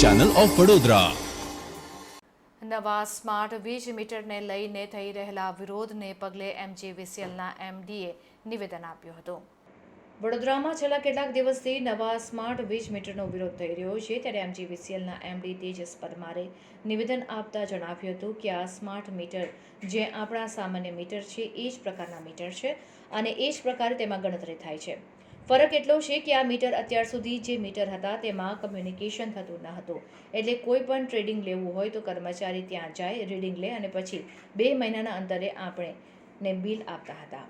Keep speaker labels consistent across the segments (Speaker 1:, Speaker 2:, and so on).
Speaker 1: Channel of Vadodara
Speaker 2: નવા smart વીજ મીટરને લઈને થઈ રહેલા વિરોધને પગલે એમજીવીસીએલના એમડીએ નિવેદન આપ્યું હતું. વડોદરામાં છેલ્લા કેટલાક દિવસથી નવા સ્માર્ટ વીજ મીટરનો વિરોધ થઈ રહ્યો છે, ત્યારે એમજીવીસીએલના એમડી તેજસ પરમારે નિવેદન આપતા જણાવ્યું હતું કે આ સ્માર્ટ મીટર જે આપણા સામાન્ય મીટર છે, એ જ પ્રકારના મીટર છે અને એ જ પ્રકારે તેમાં ગણતરી થાય છે. ફરક એટલો છે કે આ મીટર અત્યાર સુધી જે મીટર હતા તેમાં કમ્યુનિકેશન થતું ન હતું. એટલે કોઈ પણ ટ્રેડિંગ લેવું હોય તો કર્મચારી ત્યાં જાય રીડિંગ લે અને પછી બે મહિનાના અંતરે આપણે ને બિલ આપતા હતા.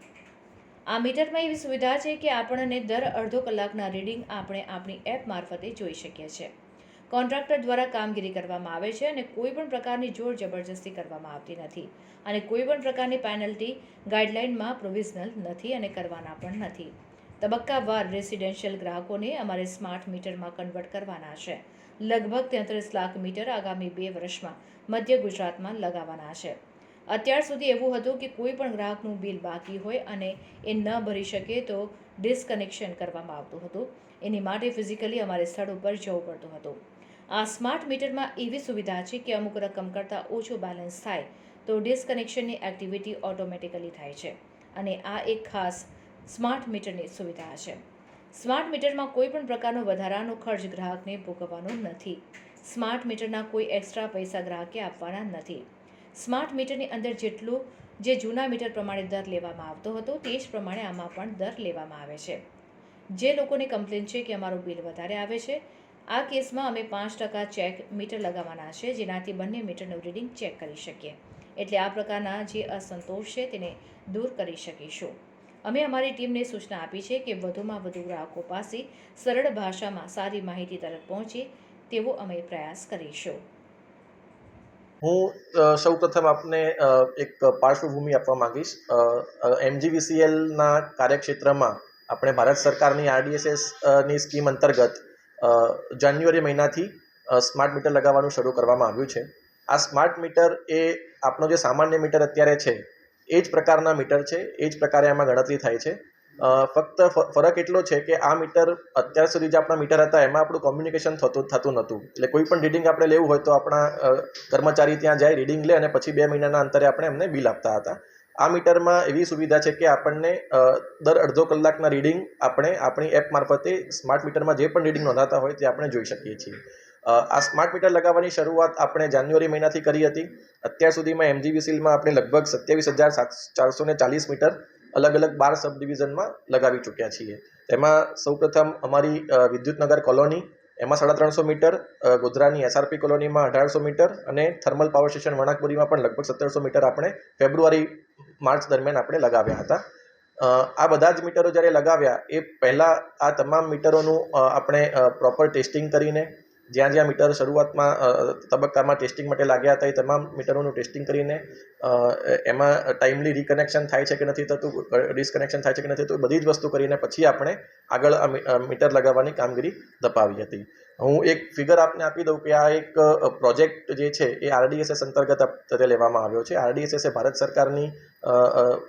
Speaker 2: આ મીટરમાં એવી સુવિધા છે કે આપણને દર અડધો કલાકના રીડિંગ આપણે આપણી એપ મારફતે જોઈ શકીએ છીએ. કોન્ટ્રાક્ટર દ્વારા કામગીરી કરવામાં આવે છે અને કોઈ પણ પ્રકારની જોર જબરજસ્તી કરવામાં આવતી નથી અને કોઈ પણ પ્રકારની પેનલ્ટી ગાઈડલાઇનમાં પ્રોવિઝનલ નથી અને કરવાના પણ નથી. તબક્કાવાર રેસિડેન્શિયલ ગ્રાહકોને અમારે સ્માર્ટ મીટરમાં કન્વર્ટ કરવાના છે. લગભગ તેત્રીસ લાખ મીટર આગામી બે વર્ષમાં મધ્ય ગુજરાતમાં લગાવવાના છે. અત્યાર સુધી એવું હતું કે કોઈ પણ ગ્રાહકનું બિલ બાકી હોય અને એ ન ભરી શકે તો ડિસકનેક્શન કરવામાં આવતું હતું. એની માટે ફિઝિકલી અમારે સ્થળ ઉપર જવું પડતું હતું. આ સ્માર્ટ મીટરમાં એવી સુવિધા છે કે અમુક રકમ કરતાં ઓછું બેલેન્સ થાય તો ડિસકનેક્શનની એક્ટિવિટી ઓટોમેટિકલી થાય છે. અને આ એક ખાસ સ્માર્ટ મીટરની સુવિધા છે સ્માર્ટ મીટરમાં કોઈ પણ પ્રકારનો વધારાનો ખર્ચ ગ્રાહકને ભોગવવાનો નથી. સ્માર્ટ મીટરના કોઈ એક્સ્ટ્રા પૈસા ગ્રાહકે આપવાના નથી. સ્માર્ટ મીટરની અંદર જેટલું, જે જૂના મીટર પ્રમાણે દર લેવામાં આવતો હતો તે જ પ્રમાણે આમાં પણ દર લેવામાં આવે છે. જે લોકોને કમ્પ્લેન છે કે અમારું બિલ વધારે આવે છે, આ કેસમાં અમે પાંચ ટકા ચેક મીટર લગાવવાના છે, જેનાથી બંને મીટરનું રીડિંગ ચેક કરી શકીએ. એટલે આ પ્રકારના જે અસંતોષ છે તેને દૂર કરી શકીશું. અમે અમારી ટીમને સૂચના આપી છે કે વધુમાં વધુ ગ્રાહકો પાસે સરળ ભાષામાં સારી માહિતી તરફ પહોંચે તેવો અમે પ્રયાસ કરીશું.
Speaker 3: હું સૌ સૌપ્રથમ આપને એક પાર્શ્વભૂમિ આપવા માંગીશ. એમજીવીસીએલના કાર્યક્ષેત્રમાં આપણે ભારત સરકારની આરડીએસએસની સ્કીમ અંતર્ગત જાન્યુઆરી મહિનાથી સ્માર્ટ મીટર લગાવવાનું શરૂ કરવામાં આવ્યું છે. આ સ્માર્ટ મીટર એ આપણો જે સામાન્ય મીટર અત્યારે છે એ જ પ્રકારના મીટર છે, એ જ પ્રકારે આમાં ગણતરી થાય છે. ફક્ત ફરક એટલો છે કે આ મીટર અત્યાર સુધી જે આપણા મીટર હતા, એમાં આપણું કોમ્યુનિકેશન થતું થતું નહોતું. એટલે કોઈ પણ રીડિંગ આપણે લેવું હોય તો આપણા કર્મચારી ત્યાં જાય રીડિંગ લે અને પછી બે મહિનાના અંતરે આપણે એમને બિલ આપતા હતા. આ મીટરમાં એવી સુવિધા છે કે આપણને દર અડધો કલાકના રીડિંગ આપણે આપણી એપ મારફતે સ્માર્ટ મીટરમાં જે પણ રીડિંગ નોંધાતા હોય તે આપણે જોઈ શકીએ છીએ. આ સ્માર્ટ મીટર લગાવવાની શરૂઆત આપણે જાન્યુઆરી મહિનાથી કરી હતી. અત્યાર સુધીમાં એમજીવીસીલમાં આપણે લગભગ સત્યાવીસ હજાર સાત ચારસો ને ચાલીસ મીટર અલગ અલગ બાર સબ ડિવિઝનમાં લગાવી ચૂક્યા છીએ. તેમાં સૌપ્રથમ અમારી વિદ્યુતનગર કોલોની, એમાં સાડા ત્રણસો મીટર ગોધરાની એસઆરપી કોલોનીમાં અઢારસો મીટર અને થર્મલ પાવર સ્ટેશન વણાકપુરીમાં પણ લગભગ સત્તરસો મીટર આપણે ફેબ્રુઆરી, માર્ચ દરમિયાન આપણે લગાવ્યા હતા. આ બધા જ મીટરો જ્યારે લગાવ્યા, એ પહેલાં આ તમામ મીટરોનું આપણે પ્રોપર ટેસ્ટિંગ કરીને જ્યાં જ્યાં મીટર શરૂઆતમાં તબક્કામાં ટેસ્ટિંગ માટે લાગ્યા હતા એ તમામ મીટરોનું ટેસ્ટિંગ કરીને એમાં ટાઈમલી રિકનેક્શન થાય છે કે નથી થતું, ડિસકનેક્શન થાય છે કે નથી થતું બધી જ વસ્તુ કરીને પછી આપણે આગળ મીટર લગાવવાની કામગીરી દપાવી હતી. હું એક ફિગર આપને આપી દઉં કે આ એક પ્રોજેક્ટ જે છે એ આરડીએસએસ અંતર્ગત અત્યારે લેવામાં આવ્યો છે. આરડીએસએસ એ ભારત સરકારની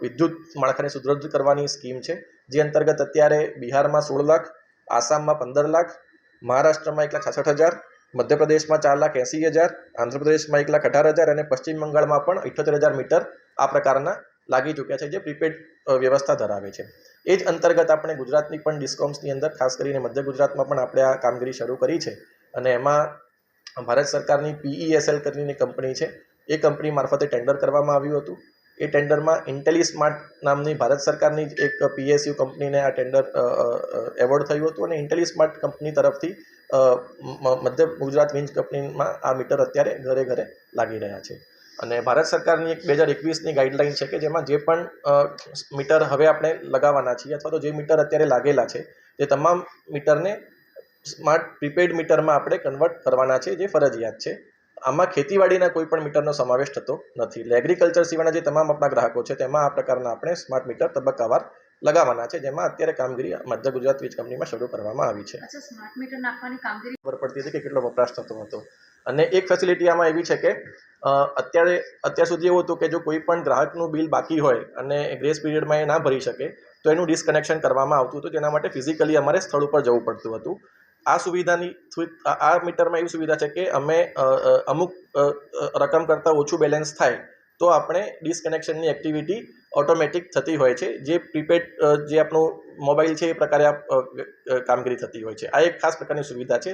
Speaker 3: વિદ્યુત માળખાને સુદૃઢ કરવાની સ્કીમ છે, જે અંતર્ગત અત્યારે બિહારમાં સોળ લાખ, આસામમાં પંદર લાખ મહારાષ્ટ્રમાં એક લાખ છાસઠ હજાર, મધ્યપ્રદેશમાં ચાર લાખ એંસી હજાર, આંધ્રપ્રદેશમાં એક લાખ અઢાર હજાર અને પશ્ચિમ બંગાળમાં પણ અઠ્યોતેર હજાર મીટર આ પ્રકારના લાગી ચૂક્યા છે જે પ્રીપેડ વ્યવસ્થા ધરાવે છે. એ જ અંતર્ગત આપણે ગુજરાતની પણ ડિસ્કોમ્સની અંદર, ખાસ કરીને મધ્ય ગુજરાતમાં પણ આપણે આ કામગીરી શરૂ કરી છે અને એમાં ભારત સરકારની પીઈએસએલ કરીને કંપની છે. એ કંપની મારફતે ટેન્ડર કરવામાં આવ્યું હતું. એ ટેન્ડરમાં ઇન્ટેલી સ્માર્ટ નામની ભારત સરકારની જ એક પીએસયુ કંપનીને આ ટેન્ડર એવોર્ડ થયું હતું અને ઇન્ટેલી સ્માર્ટ કંપની તરફથી મધ્ય ગુજરાત વીજ કંપનીમાં આ મીટર અત્યારે ઘરે ઘરે લાગી રહ્યા છે. અને ભારત સરકારની એક બે હજાર એકવીસની ગાઈડલાઇન છે કે જેમાં જે પણ મીટર હવે આપણે લગાવવાના છીએ અથવા તો જે મીટર અત્યારે લાગેલા છે, તે તમામ મીટરને સ્માર્ટ પ્રીપેડ મીટરમાં આપણે કન્વર્ટ કરવાના છે, જે ફરજિયાત છે. આમાં ખેતીવાડીના કોઈ પણ મીટરનો સમાવેશ થતો નથી. એટલે એગ્રીકલ્ચર સિવાયના જે તમામ આપણા ગ્રાહકો છે તેમાં આ પ્રકારના આપણે સ્માર્ટ મીટર તબક્કાવાર લગાવવાના છે જેમાં અત્યારે કામગીરી મધ્ય ગુજરાત વીજ કંપનીમાં શરૂ કરવામાં આવી છે.
Speaker 4: સ્માર્ટ મીટર નાખવાની કામગીરી?
Speaker 3: ખબર પડતી હતી કે કેટલો વપરાશ થતો હતો. અને એક ફેસિલિટી આમાં એવી છે કે અત્યારે અત્યાર સુધી એવું હતું કે જો કોઈ પણ ગ્રાહકનું બિલ બાકી હોય અને ગ્રેસ પીરિયડમાં એ ના ભરી શકે તો એનું ડિસકનેક્શન કરવામાં આવતું હતું. જેના માટે ફિઝિકલી અમારે સ્થળ ઉપર જવું પડતું હતું. આ સુવિધાની આ મીટરમાં એવી સુવિધા છે કે અમે અમુક રકમ કરતાં ઓછું બેલેન્સ થાય, તો આપણે ડિસકનેક્શનની એક્ટિવિટી ઓટોમેટિક થતી હોય છે. જે પ્રીપેડ જે આપણું મોબાઈલ છે એ પ્રકારે આ કામગીરી થતી હોય છે. આ એક ખાસ પ્રકારની સુવિધા છે.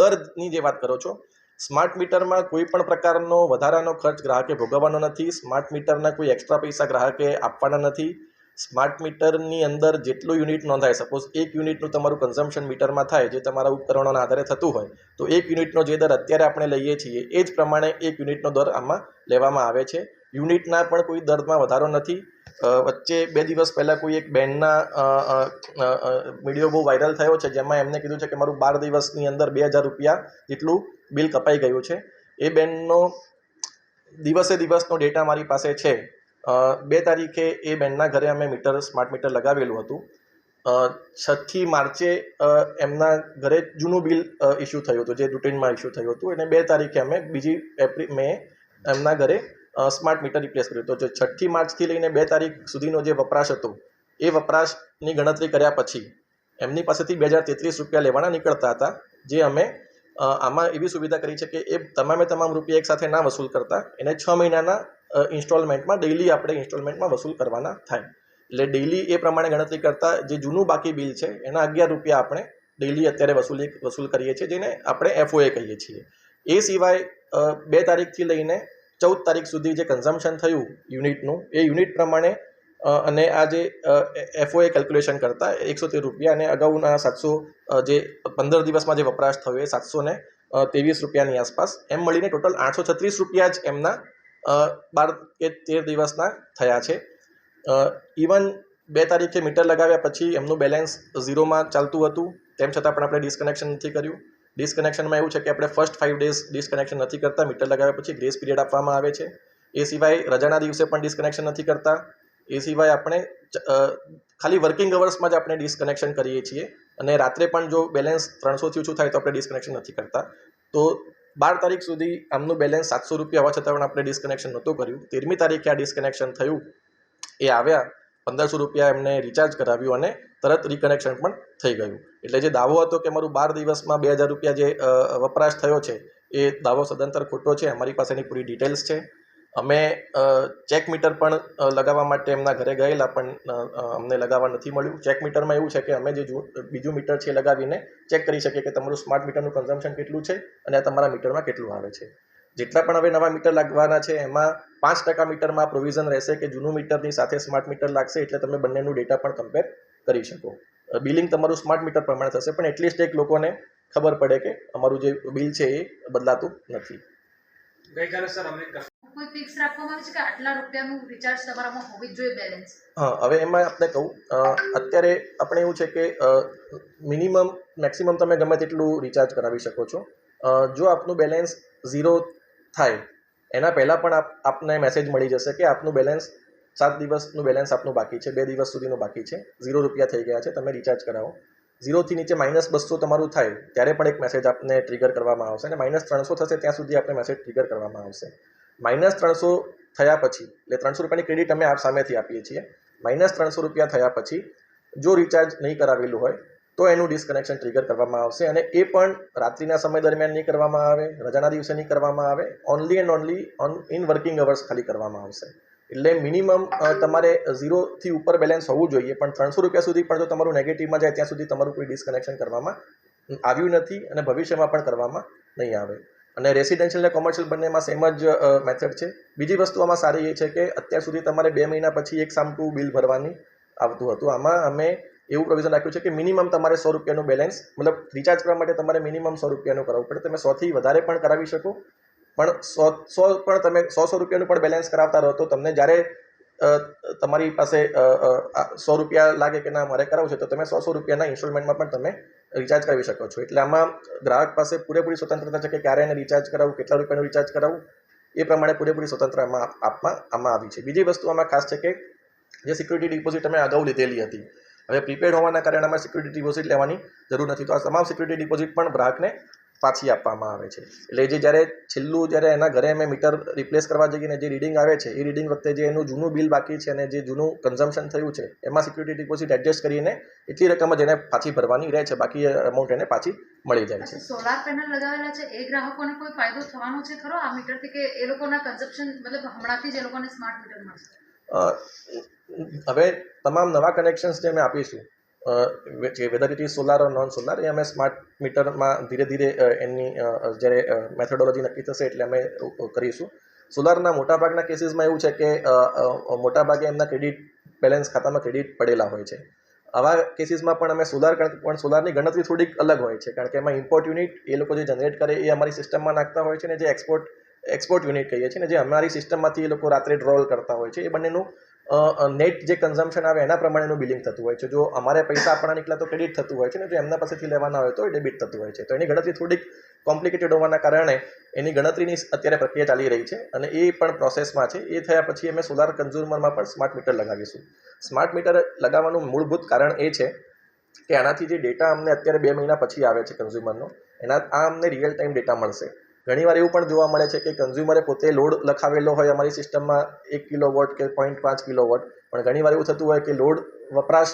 Speaker 3: દરની જે વાત કરો છો સ્માર્ટ મીટરમાં કોઈ પણ પ્રકારનો વધારાનો ખર્ચ ગ્રાહકે ભોગવવાનો નથી. સ્માર્ટ મીટરના કોઈ એક્સ્ટ્રા પૈસા ગ્રાહકે આપવાના નથી. સ્માર્ટ મીટરની અંદર જેટલું યુનિટ નોંધાય સપોઝ એક યુનિટનું તમારું કન્ઝમ્પશન મીટરમાં થાય, જે તમારા ઉપકરણોના આધારે થતું હોય, તો એક યુનિટનો જે દર અત્યારે આપણે લઈએ છીએ, એ જ પ્રમાણે એક યુનિટનો દર આમાં લેવામાં આવે છે. યુનિટના પણ કોઈ દરમાં વધારો નથી. વચ્ચે બે દિવસ પહેલાં કોઈ એક બેનના વીડિયો બહુ વાયરલ થયો છે, જેમાં એમને કીધું છે કે મારું બાર દિવસની અંદર બે હજાર રૂપિયા જેટલું બિલ કપાઈ ગયું છે. એ બેનનો દિવસે દિવસનો ડેટા મારી પાસે છે. બે તારીખે એ બેનના ઘરે અમે મીટર, સ્માર્ટ મીટર લગાવેલું હતું. છઠ્ઠી માર્ચે એમના ઘરે જૂનું બિલ ઇસ્યુ થયું હતું, જે રૂટીનમાં ઇસ્યુ થયું હતું. અને બે તારીખે અમે બીજી એપ્રિલ, મે એમના ઘરે સ્માર્ટ મીટર રિપ્લેસ કર્યું હતું. જે છઠ્ઠી માર્ચથી લઈને બે તારીખ સુધીનો જે વપરાશ હતો, એ વપરાશની ગણતરી કર્યા પછી એમની પાસેથી બે હજાર તેત્રીસ રૂપિયા લેવાના નીકળતા હતા, જે અમે આમાં એવી સુવિધા કરી છે કે એ તમામે તમામ રૂપિયા એકસાથે ના વસૂલ કરતા. એને છ મહિનાના ઇન્સ્ટોલમેન્ટમાં ડેઇલી આપણે ઇન્સ્ટોલમેન્ટમાં વસૂલ કરવાના થાય. એટલે ડેઈલી એ પ્રમાણે ગણતરી કરતાં જે જૂનું બાકી બિલ છે, એના અગિયાર રૂપિયા આપણે ડેઈલી અત્યારે વસૂલી, વસૂલ કરીએ છીએ, જેને આપણે એફઓએ કહીએ છીએ. એ સિવાય બે તારીખથી લઈને ચૌદ તારીખ સુધી જે કન્ઝમ્પશન થયું યુનિટનું એ યુનિટ પ્રમાણે અને આ જે એફઓએ કેલ્ક્યુલેશન કરતાં એકસો તેર રૂપિયા અને અગાઉના સાતસો જે પંદર દિવસમાં જે વપરાશ થયો એ સાતસો ને ત્રેવીસ રૂપિયાની આસપાસ, એમ મળીને ટોટલ આઠસો છત્રીસ રૂપિયા જ એમના બાર કે તેર દિવસના થયા છે. ઇવન બે તારીખે મીટર લગાવ્યા પછી એમનું બેલેન્સ ઝીરોમાં ચાલતું હતું. તેમ છતાં પણ આપણે ડિસ્કનેક્શન નથી કર્યું. ડિસ્કનેક્શનમાં એવું છે કે આપણે ફર્સ્ટ ફાઇવ ડેઝ ડિસ્કનેક્શન નથી કરતા. મીટર લગાવ્યા પછી ગ્રેસ પીરિયડ આપવામાં આવે છે. એ સિવાય રજાના દિવસે પણ ડિસ્કનેક્શન નથી કરતા. એ સિવાય આપણે ખાલી વર્કિંગ અવર્સમાં જ આપણે ડિસ્કનેક્શન કરીએ છીએ. અને રાત્રે પણ જો બેલેન્સ ત્રણસોથી ઓછું થાય તો આપણે ડિસ્કનેક્શન નથી કરતા. તો બાર તારીખ સુધી આમનું બેલેન્સ સાતસો રૂપિયા હોવા છતાં પણ આપણે ડિસ્કનેક્શન નહોતું કર્યું. તેરમી તારીખે આ ડિસ્કનેક્શન થયું. એ આવ્યા, પંદરસો રૂપિયા એમને રિચાર્જ કરાવ્યું અને તરત રિકનેક્શન પણ થઈ ગયું. એટલે જે દાવો હતો કે મારું બાર દિવસમાં બે હજાર રૂપિયા જે વપરાશ થયો છે, એ દાવો સદંતર ખોટો છે. અમારી પાસેની પૂરી ડિટેલ્સ છે. અમે ચેક મીટર પણ લગાવવા માટે એમના ઘરે ગયેલા, પણ અમને લગાવવા નથી મળ્યું. ચેક મીટરમાં એવું છે કે અમે જે બીજું મીટર છે એ લગાવીને ચેક કરી શકીએ કે તમારું સ્માર્ટ મીટરનું કન્ઝમ્પશન કેટલું છે અને આ તમારા મીટરમાં કેટલું આવે છે. જેટલા પણ હવે નવા મીટર લાગવાના છે, એમાં પાંચ ટકા મીટરમાં પ્રોવિઝન રહેશે કે જૂનું મીટરની સાથે સ્માર્ટ મીટર લાગશે એટલે તમે બંનેનું ડેટા પણ કમ્પેર કરી શકો. બિલિંગ તમારું સ્માર્ટ મીટર પ્રમાણે થશે, પણ એટલીસ્ટ એક લોકોને ખબર પડે કે અમારું જે બિલ છે એ બદલાતું નથી.
Speaker 1: ગઈકાલે સર અમે
Speaker 4: કોઈ ફિક્સ રાખવામાં આવે છે કે આટલા રૂપિયાનું રિચાર્જ તમારામાં હોવી જ જોઈએ બેલેન્સ
Speaker 3: હા, હવે એમાં આપણે કહું અત્યારે આપણે એવું છે કે મિનિમમ મેક્સિમમ તમે ગમે તેટલું રિચાર્જ કરાવી શકો છો. જો આપનું બેલેન્સ ઝીરો થાય, એના પહેલાં પણ આપ, આપને મેસેજ મળી જશે કે આપનું બેલેન્સ સાત દિવસનું બેલેન્સ આપનું બાકી છે, બે દિવસ સુધીનું બાકી છે. ઝીરો રૂપિયા થઈ ગયા છે, તમે રિચાર્જ કરાવો. ઝીરોથી નીચે માઇનસ બસો તમારું થાય, ત્યારે પણ એક મેસેજ આપને ટ્રિગર કરવામાં આવશે અને માઇનસ ત્રણસો થશે, ત્યાં સુધી આપણે મેસેજ ટ્રિગર કરવામાં આવશે. માઇનસ ત્રણસો થયા પછી, એટલે ત્રણસો રૂપિયાની ક્રેડિટ અમે આપ સામેથી આપીએ છીએ. માઇનસ ત્રણસો રૂપિયા થયા પછી, જો રિચાર્જ નહીં કરાવેલું હોય, તો એનું ડિસ્કનેક્શન ટ્રિગર કરવામાં આવશે અને એ પણ રાત્રિના સમય દરમિયાન નહીં કરવામાં આવે, રજાના દિવસે નહીં કરવામાં આવે only and only on in working hours ખાલી કરવામાં આવશે. એટલે મિનિમમ તમારે ઝીરોથી ઉપર બેલેન્સ હોવું જોઈએ, પણ ત્રણસો રૂપિયા સુધી પણ જો તમારું નેગેટિવમાં જાય, ત્યાં સુધી તમારું કોઈ ડિસ્કનેક્શન કરવામાં આવ્યું નથી અને ભવિષ્યમાં પણ કરવામાં નહીં આવે. અને રેસિડેન્શિયલ અને કોમર્શિયલ બંનેમાં સેમ જ મેથડ છે. બીજી વસ્તુ આમાં સારી એ છે કે અત્યાર સુધી તમારે બે મહિના પછી એક સામટું બિલ ભરવાની આવતું હતું. આમાં અમે એવું પ્રોવિઝન રાખ્યું છે કે મિનિમમ તમારે સો રૂપિયાનું બેલેન્સ મતલબ રિચાર્જ કરવા માટે તમારે મિનિમમ સો રૂપિયાનું કરાવવું પડે. તમે સોથી વધારે પણ કરાવી શકો, પણ સો સો પણ તમે સો સો રૂપિયાનું પણ બેલેન્સ કરાવતા રહો તો તમને જ્યારે તમારી પાસે સો રૂપિયા લાગે કે ના, મારે કરાવવું છે તો તમે સો સો રૂપિયાના ઇન્સ્ટોલમેન્ટમાં પણ તમે રિચાર્જ કરાવી શકો છો. એટલે આમાં ગ્રાહક પાસે પૂરેપૂરી સ્વતંત્રતા છે કે ક્યારે એને રિચાર્જ કરાવવું, કેટલા રૂપિયાનું રિચાર્જ કરાવવું, એ પ્રમાણે પૂરેપૂરી સ્વતંત્રતા આમાં આપમાં, આમાં આવી છે. બીજી વસ્તુ આમાં ખાસ છે કે જે સિક્યુરિટી ડિપોઝિટ અમે અગાઉ લીધેલી હતી. હવે પ્રીપેડ હોવાના કારણે અમારે સિક્યુરિટી ડિપોઝિટ લેવાની જરૂર નથી. તો આ તમામ સિક્યુરિટી ડિપોઝિટ પણ ગ્રાહકને પાછી આપવામાં આવે છે. એટલે જે જ્યારે છેલ્લું જ્યારે એના ઘરે અમે મીટર રિપ્લેસ કરવા જઈને જે રીડિંગ આવે છે એ રીડિંગ વખતે જે એનું જૂનું બિલ બાકી છે અને જે જૂનું કન્ઝમ્પશન થયું છે એમાં સિક્યુરિટી ડિપોઝિટ એડજસ્ટ કરીને એટલી રકમ જ એને પાછી ભરવાની રહે છે. બાકી અમાઉન્ટ એને પાછી મળી જાય છે.
Speaker 4: સોલાર પેનલ લગાવેલા છે એ ગ્રાહકોને કોઈ ફાયદો થવાનો છે ખરો? આ મીટરથી કે એ લોકોના કન્ઝપ્શન મતલબ હમણાંથી જ એ લોકોને સ્માર્ટ મીટર મળશે?
Speaker 3: હવે તમામ નવા કનેક્શન્સ જે અમે આપીશું જે whether it is solar or non solar એ અમે સ્માર્ટ મીટરમાં ધીરે ધીરે એમની જ્યારે મેથોડોલોજી નક્કી થશે એટલે અમે કરીશું. સોલારના મોટાભાગના કેસીસમાં એવું છે કે મોટાભાગે એમના ક્રેડિટ બેલેન્સ ખાતામાં ક્રેડિટ પડેલા હોય છે. આવા કેસીસમાં પણ અમે સોલાર પણ સોલારની ગણતરી થોડીક અલગ હોય છે. કારણ કે એમાં ઇમ્પોર્ટ યુનિટ એ લોકો જે જનરેટ કરે એ અમારી સિસ્ટમમાં નાખતા હોય છે ને જે એક્સપોર્ટ એક્સપોર્ટ યુનિટ કહીએ છીએ ને જે અમારી સિસ્ટમમાંથી એ લોકો રાત્રે ડ્રોલ કરતા હોય છે. એ બંનેનું નેટ જે કન્ઝમ્પશન આવે એના પ્રમાણેનું બિલિંગ થતું હોય છે. જો અમારે પૈસા આપણા નીકળ્યા તો ક્રેડિટ થતું હોય છે ને, જો એમના પાસેથી લેવાના હોય તો ડેબિટ થતું હોય છે. તો એની ગણતરી થોડીક કોમ્પ્લિકેટેડ હોવાના કારણે એની ગણતરીની અત્યારે પ્રક્રિયા ચાલી રહી છે અને એ પણ પ્રોસેસમાં છે. એ થયા પછી અમે સોલાર કન્ઝ્યુમરમાં પણ સ્માર્ટ મીટર લગાવીશું. સ્માર્ટ મીટર લગાવવાનું મૂળભૂત કારણ એ છે કે આનાથી જે ડેટા અમને અત્યારે બે મહિના પછી આવે છે કન્ઝ્યુમરનો એના, આ અમને રિયલ ટાઈમ ડેટા મળશે. ઘણીવાર એવું પણ જોવા મળે છે કે કન્ઝ્યુમરે પોતે લોડ લખાવેલો હોય અમારી સિસ્ટમમાં એક કિલો વોટ કે પોઈન્ટ પાંચ કિલો વોટ પણ ઘણીવાર એવું થતું હોય કે લોડ વપરાશ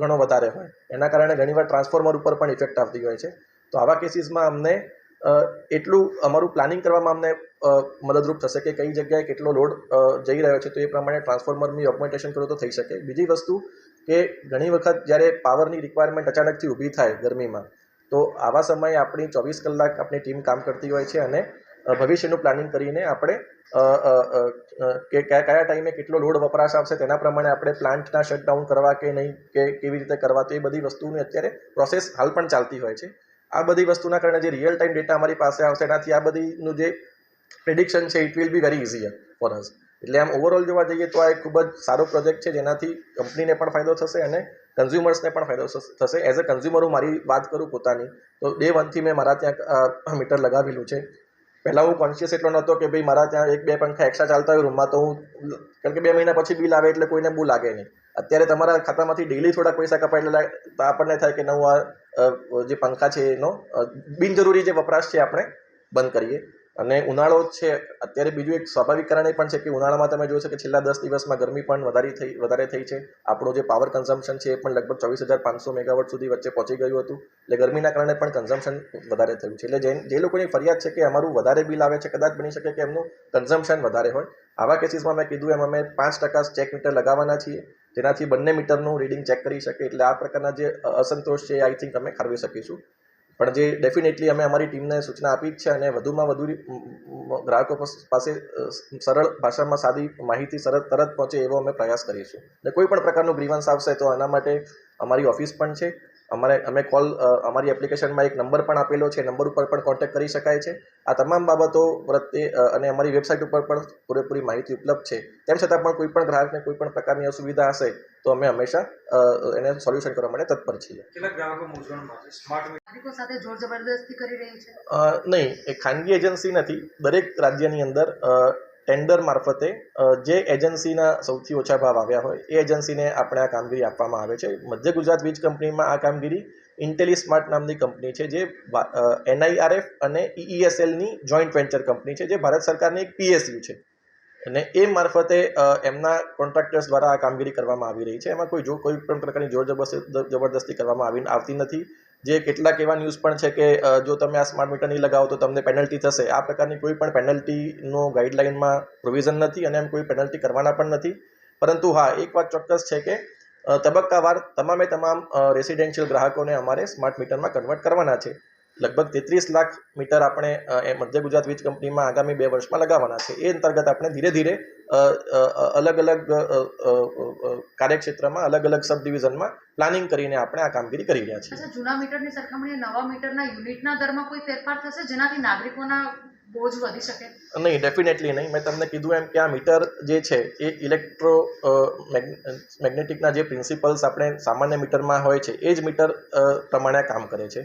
Speaker 3: ઘણો વધારે હોય. એના કારણે ઘણીવાર ટ્રાન્સફોર્મર ઉપર પણ ઇફેક્ટ આવતી હોય છે. તો આવા કેસીસમાં અમને એટલું અમારું પ્લાનિંગ કરવામાં અમને મદદરૂપ થશે કે કઈ જગ્યાએ કેટલો લોડ જઈ રહ્યો છે. તો એ પ્રમાણે ટ્રાન્સફોર્મરની ઓગમેન્ટેશન કરો તો થઈ શકે. બીજી વસ્તુ કે ઘણી વખત જ્યારે પાવરની રિક્વાયરમેન્ટ અચાનકથી ઊભી થાય ગરમીમાં તો આવા સમયે આપણી ચોવીસ કલાક આપણી ટીમ કામ કરતી હોય છે અને ભવિષ્યનું પ્લાનિંગ કરીને આપણે કે કયા કયા ટાઈમે કેટલો લોડ વપરાશ આવશે તેના પ્રમાણે આપણે પ્લાન્ટના શટડાઉન કરવા કે નહીં, કે કેવી રીતે કરવા તો એ બધી વસ્તુની અત્યારે પ્રોસેસ હાલ પણ ચાલતી હોય છે. આ બધી વસ્તુના કારણે જે રિયલ ટાઈમ ડેટા અમારી પાસે આવશે એનાથી આ બધીનું જે પ્રિડિક્શન છે it will be very easier for us એટલે આમ ઓવરઓલ જોવા જઈએ તો આ એક ખૂબ જ સારો પ્રોજેક્ટ છે, જેનાથી કંપનીને પણ ફાયદો થશે અને કન્ઝ્યુમર્સને પણ ફાયદો થશે એઝ અ કન્ઝ્યુમર હું મારી વાત કરું પોતાની, તો ડે વનથી મેં મારા ત્યાં મીટર લગાવેલું છે. પહેલાં હું કોન્શિયસ એટલો નહોતો કે ભાઈ મારા ત્યાં એક બે પંખા એક્સ્ટ્રા ચાલતા હોય રૂમમાં તો હું, કારણ કે બે મહિના પછી બિલ આવે એટલે કોઈને બહુ લાગે નહીં. અત્યારે તમારા ખાતામાંથી ડેલી થોડા પૈસા કપાય એટલે તો આપણને થાય કે નવું આ જે પંખા છે એનો બિનજરૂરી જે વપરાશ છે આપણે બંધ કરીએ. અને ઉનાળો છે, અત્યારે બીજું એક સ્વાભાવિક કારણ એ પણ છે કે ઉનાળામાં તમે જોશો કે છેલ્લા દસ દિવસમાં ગરમી પણ વધારી થઈ, વધારે થઈ છે. આપણું જે પાવર કન્ઝમ્પશન છે એ પણ લગભગ ચોવીસ હજાર પાંચસો મેગાવોટ સુધી વચ્ચે પહોંચી ગયું હતું. એટલે ગરમીના કારણે પણ કન્ઝમ્પશન વધારે થયું છે. એટલે જે જે લોકોની ફરિયાદ છે કે અમારું વધારે બિલ આવે છે, કદાચ બની શકે કે એમનું કન્ઝમ્પશન વધારે હોય. આવા કેસીસમાં મેં કીધું એમ અમે પાંચ ટકા ચેક મીટર લગાવવાના છીએ. જેનાથી બંને મીટરનું રીડિંગ ચેક કરી શકે. એટલે આ પ્રકારના જે અસંતોષ છે આઈ થિંક અમે ખાળવી શકીશું. પણ જે ડેફિનેટલી અમે અમારી ટીમને સૂચના આપી જ છે અને વધુમાં વધુ ગ્રાહકો પાસે સરળ ભાષામાં સાદી માહિતી સરળ તરત પહોંચે એવો અમે પ્રયાસ કરીશું અને કોઈ પણ પ્રકારનું ગ્રીવન્સ આવશે તો આના માટે અમારી ઓફિસ પણ છે. અમારે અમે કોલ અમારી એપ્લિકેશનમાં એક નંબર પણ આપેલો છે. નંબર ઉપર પણ કોન્ટેક્ટ કરી શકાય છે. આ તમામ બાબતો પ્રત્યે અને અમારી વેબસાઇટ ઉપર પણ પૂરેપૂરી માહિતી ઉપલબ્ધ છે. તેમ છતાં પણ કોઈ પણ ગ્રાહકને કોઈ પણ પ્રકારની અસુવિધા હશે તો અમે હંમેશા એને સોલ્યુશન કરવા માટે તત્પર છીએ.
Speaker 1: કેટલાક ગ્રાહકો મૂંઝવણમાં છે? સ્માર્ટ
Speaker 4: નાગરિકો સાથે જોર જબરદસ્તી કરી રહી છે?
Speaker 3: અ, નહીં એ ખાનગી એજન્સી નથી. દરેક રાજ્યની અંદર ટેન્ડર મારફતે જે એજન્સીના સૌથી ઓછા ભાવ આવ્યા હોય, એ એજન્સીને આપણે આ કામગીરી આપવામાં આવે છે. મધ્ય ગુજરાત વીજ કંપનીમાં આ કામગીરી ઇન્ટેલી સ્માર્ટ નામની કંપની છે, જે એનઆઈઆરએફ અને ઈઈએસએલની જોઈન્ટ વેન્ચર કંપની છે, જે ભારત સરકારની એક પીએસયુ છે. અને એ મારફતે એમના કોન્ટ્રાક્ટર્સ દ્વારા આ કામગીરી કરવામાં આવી રહી છે. એમાં કોઈ જો, કોઈ પણ પ્રકારની જોર જબરદસ્તી કરવામાં આવી આવતી નથી. જે કેટલાક એવા ન્યૂઝ પણ છે કે જો તમે આ સ્માર્ટ મીટર નહીં લગાવો તો તમને પેનલ્ટી થશે. આ પ્રકારની કોઈ પણ પેનલ્ટીનો ગાઈડલાઇનમાં પ્રોવિઝન નથી અને એમ કોઈ પેનલ્ટી કરવાના પણ નથી. પરંતુ હા, એક વાત ચોક્કસ છે કે તબક્કાવાર તમામે તમામ રેસિડેન્શિયલ ગ્રાહકોને અમારે સ્માર્ટ મીટરમાં કન્વર્ટ કરવાના છે. લગભગ તેત્રીસ લાખ મીટર આપણે એ મધ્ય ગુજરાત વીજ કંપનીમાં આગામી બે વર્ષમાં લગાવવાના છે. એ અંતર્ગત આપણે ધીરે ધીરે અલગ અલગ કાર્યક્ષેત્રમાં અલગ અલગ સબ ડિવિઝનમાં પ્લાનિંગ કરીને આપણે આ કામગીરી કરી રહ્યા છીએ.
Speaker 4: જૂના મીટરની સરખામણીએ નવા મીટરના યુનિટના દરમાં કોઈ ફેરફાર થશે જેનાથી નાગરિકોના બોજ વધી શકે?
Speaker 3: નહીં ડેફિનેટલી નહીં. મેં તમને કીધું એમ કે આ મીટર જે છે એ ઇલેક્ટ્રો મેગ્નેટિકના જે પ્રિન્સિપલ્સ આપણે સામાન્ય મીટરમાં હોય છે એ જ મીટર પ્રમાણે કામ કરે છે.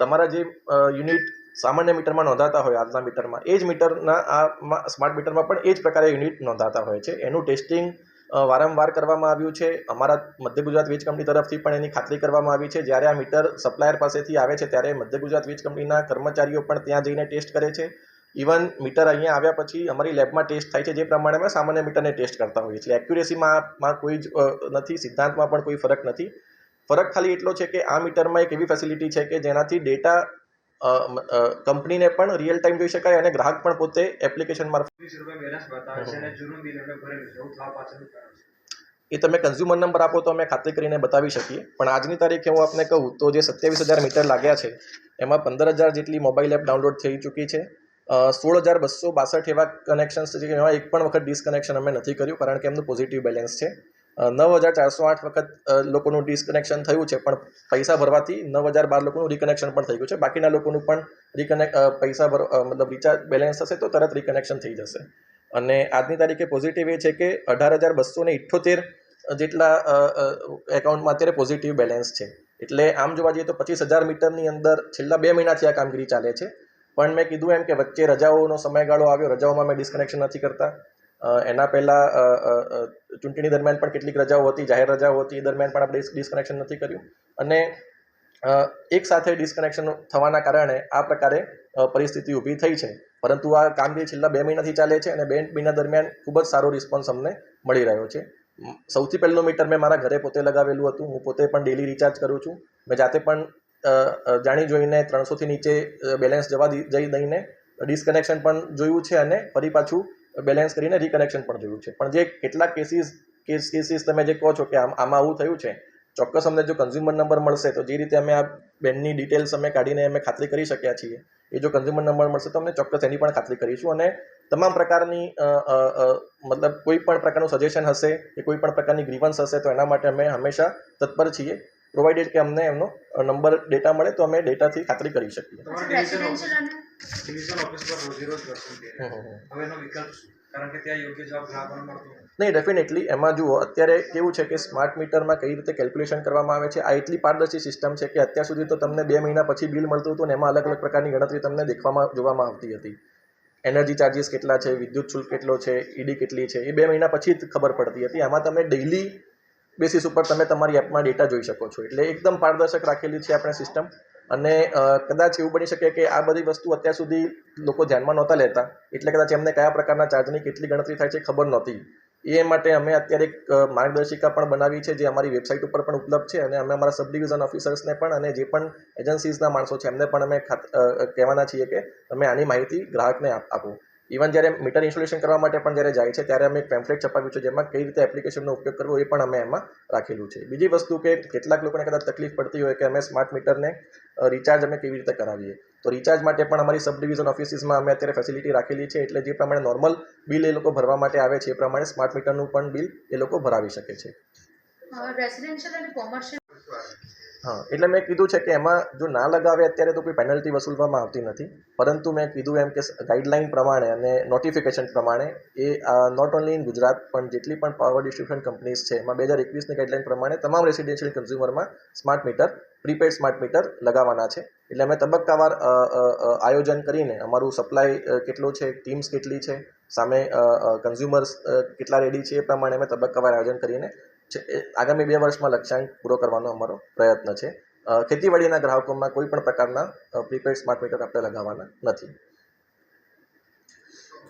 Speaker 3: તમારા જે યુનિટ સામાન્ય મીટરમાં નોંધાતા હોય આજના મીટરમાં, એ જ મીટરના, આ સ્માર્ટ મીટરમાં પણ એ જ પ્રકારે યુનિટ નોંધાતા હોય છે. એનું ટેસ્ટિંગ વારંવાર કરવામાં આવ્યું છે. અમારા મધ્ય ગુજરાત વીજ કંપની તરફથી પણ એની ખાતરી કરવામાં આવી છે. જ્યારે આ મીટર સપ્લાયર પાસેથી આવે છે, ત્યારે મધ્ય ગુજરાત વીજ કંપનીના કર્મચારીઓ પણ ત્યાં જઈને ટેસ્ટ કરે છે. ઇવન મીટર અહીંયા આવ્યા પછી અમારી લેબમાં ટેસ્ટ થાય છે, જે પ્રમાણે અમે સામાન્ય મીટરને ટેસ્ટ કરતા હોઈએ છીએ. એક્યુરેસીમાં કોઈ જ નથી, સિદ્ધાંતમાં પણ કોઈ ફરક નથી. ફરક ખાલી એટલો છે કે આ મીટરમાં એક એવી ફેસિલિટી છે કે જેનાથી ડેટા કંપનીને પણ રિયલ ટાઈમ જોઈ શકાય અને ગ્રાહક પણ પોતે એપ્લિકેશન મારફત એ તમે કન્ઝ્યુમર નંબર આપો તો અમે ખાતરી કરીને બતાવી શકીએ. પણ આજની તારીખે હું આપને કહું તો જે સત્યાવીસ હજાર મીટર લાગ્યા છે એમાં પંદર હજાર જેટલી મોબાઈલ એપ ડાઉનલોડ થઈ ચૂકી છે. સોળ હજાર બસો બાસઠ એવા કનેક્શન્સ છે કે એમાં એક પણ વખત ડિસકનેક્શન અમે નથી કર્યું કારણ કે એમનું પોઝિટિવ બેલેન્સ છે. નવ હજાર ચારસો આઠ વખત લોકોનું ડિસકનેક્શન થયું છે, પણ પૈસા ભરવાથી નવ હજાર બાર લોકોનું રિકનેક્શન પણ થઈ ગયું છે. બાકીના લોકોનું પણ રિકનેક્ટ પૈસા ભર મતલબ રિચાર્જ બેલેન્સ થશે તો તરત રિકનેક્શન થઈ જશે. અને આજની તારીખે પોઝિટિવ એ છે કે અઢાર હજાર બસો ને ઇઠ્ઠોતેર જેટલા એકાઉન્ટમાં અત્યારે પોઝિટિવ બેલેન્સ છે. એટલે આમ જોવા જઈએ તો પચીસ હજાર મીટરની અંદર છેલ્લા બે મહિનાથી આ કામગીરી ચાલે છે. પણ મેં કીધું એમ કે વચ્ચે રજાઓનો સમયગાળો આવ્યો, રજાઓમાં મેં ડિસ્કનેક્શન નથી કરતા. એના પહેલાં ચૂંટણી દરમિયાન પણ કેટલીક રજાઓ હતી, જાહેર રજાઓ હતી, એ દરમિયાન પણ આપણે ડિસકનેક્શન નથી કર્યું. અને એક સાથે ડિસ્કનેક્શન થવાના કારણે આ પ્રકારે પરિસ્થિતિ ઊભી થઈ છે. પરંતુ આ કામગીરી છેલ્લા બે મહિનાથી ચાલે છે અને બે મહિના દરમિયાન ખૂબ જ સારો રિસ્પોન્સ અમને મળી રહ્યો છે. સૌથી પહેલું મીટર મેં મારા ઘરે પોતે લગાવેલું હતું. હું પોતે પણ ડેલી રિચાર્જ કરું છું. મેં જાતે પણ જાણી જોઈને ત્રણસોથી નીચે બેલેન્સ જવા જઈ દઈને ડિસ્કનેક્શન પણ જોયું છે અને ફરી પાછું બેલેન્સ કરીને રિકનેક્શન પણ જોયું છે. પણ જે કેટલાક કેસીસ કેસ કેસીસ તમે જે કહો છો કે આમ, આમાં આવું થયું છે, ચોક્કસ અમને જો કન્ઝ્યુમર નંબર મળશે તો જે રીતે અમે આ બેનની ડિટેલ્સ અમે કાઢીને અમે ખાતરી કરી શક્યા છીએ. એ જો કન્ઝ્યુમર નંબર મળશે તો અમને ચોક્કસ એની પણ ખાતરી કરીશું અને તમામ પ્રકારની મતલબ કોઈ પણ પ્રકારનું સજેશન હશે કે કોઈ પણ પ્રકારની ગ્રીવન્સ હશે તો એના માટે અમે હંમેશા તત્પર છીએ પ્રોવાઇડેડ કે અમને એમનો નંબર ડેટા મળે તો અમે ડેટાથી ખાતરી કરી શકીએ.
Speaker 1: ડિવિઝન ઓફિસ
Speaker 4: રેસિડેન્શિયલ અને
Speaker 1: ડિવિઝન ઓફિસ પર રોજે રોજ દર્શન થઈ
Speaker 3: હમ,
Speaker 1: રહ્યા
Speaker 3: હમ, હમ.
Speaker 1: હવે એનો વિકલ્પ કારણ કે ત્યાં યોગ્ય જવાબ ગ્રાહકોને મળતો
Speaker 3: નહીં ડેફિનેટલી એમાં જુઓ અત્યારે કેવું છે કે સ્માર્ટ મીટરમાં કઈ રીતે કેલ્ક્યુલેશન કરવામાં આવે છે? આ એટલી પારદર્શી સિસ્ટમ છે કે અત્યાર સુધી તો તમને બે મહિના પછી બિલ મળતું હતું ને એમાં અલગ અલગ પ્રકારની ગણતરી તમને દેખવામાં જોવામાં આવતી હતી. એનર્જી ચાર્જીસ કેટલા છે? વિદ્યુત શુલ્ક કેટલો છે? ઈડી કેટલી છે? એ બે મહિના પછી જ ખબર પડતી હતી. આમાં તમે ડેઇલી બેસિસ ઉપર તમે તમારી એપમાં ડેટા જોઈ શકો છો. એટલે એકદમ પારદર્શક રાખેલી છે આપણે સિસ્ટમ અને કદાચ એવું બની શકે કે આ બધી વસ્તુ અત્યાર સુધી લોકો ધ્યાનમાં નહોતા લેતા. એટલે કદાચ એમને કયા પ્રકારના ચાર્જની કેટલી ગણતરી થાય છે ખબર નહોતી. એ માટે અમે અત્યારે એક માર્ગદર્શિકા પણ બનાવી છે જે અમારી વેબસાઇટ ઉપર પણ ઉપલબ્ધ છે અને અમે અમારા સબ ડિવિઝન ઓફિસર્સને પણ અને જે પણ એજન્સીઝના માણસો છે એમને પણ અમે કહેવાના છીએ કે તમે આની માહિતી ગ્રાહકને આપો. ઇવન જ્યારે મીટર ઇન્સ્ટોલેશન કરવા માટે પણ જ્યારે જાય છે, ત્યારે અમે એક પેમ્ફલેટ છપાવ્યું છે, જેમાં કઈ રીતે એપ્લિકેશનનો ઉપયોગ કરવો એ પણ અમે એમાં રાખેલું છે. બીજી વસ્તુ કે કેટલાક લોકોને કદાચ તકલીફ પડતી હોય કે અમે સ્માર્ટ મીટરને રિચાર્જ અમે કેવી રીતે કરાવીએ. તો રિચાર્જ માટે પણ અમારી સબ ડિવિઝન ઓફિસીસમાં અમે અત્યારે ફેસિલિટી રાખેલી છે, એટલે જે પ્રમાણે નોર્મલ બિલ એ લોકો ભરવા માટે આવે છે, એ પ્રમાણે સ્માર્ટ મીટરનું પણ બિલ એ લોકો ભરાવી શકે છે.
Speaker 4: રેસિડેન્શિયલ અને કોમર્શિયલ
Speaker 3: હા, એટલે મેં કીધું છે કે એમાં જો ના લગાવે અત્યારે તો કોઈ પેનલ્ટી વસૂલવામાં આવતી નથી. પરંતુ મેં કીધું એમ કે ગાઈડલાઇન પ્રમાણે અને નોટિફિકેશન પ્રમાણે એ નોટ ઓન્લી ઇન ગુજરાત, પણ જેટલી પણ પાવર ડિસ્ટ્રીબ્યુશન કંપનીઝ છે, એમાં બે હજાર એકવીસની ગાઈડલાઇન પ્રમાણે તમામ residential કન્ઝ્યુમરમાં smart meter prepaid smart meter લગાવવાના છે. એટલે અમે તબક્કાવાર આયોજન કરીને અમારું સપ્લાય કેટલો છે ટીમ્સ કેટલી છે, સામે કન્ઝ્યુમર્સ કેટલા રેડી છે એ પ્રમાણે અમે તબક્કાવાર આયોજન કરીને આગામી બે વર્ષમાં લક્ષ્યાંક પૂરો કરવાનો અમારો પ્રયત્ન છે. ખેતીવાડીના ગ્રાહકોમાં કોઈ પણ પ્રકારના પ્રીપેડ સ્માર્ટ મીટર આપણે લગાવવાના નથી.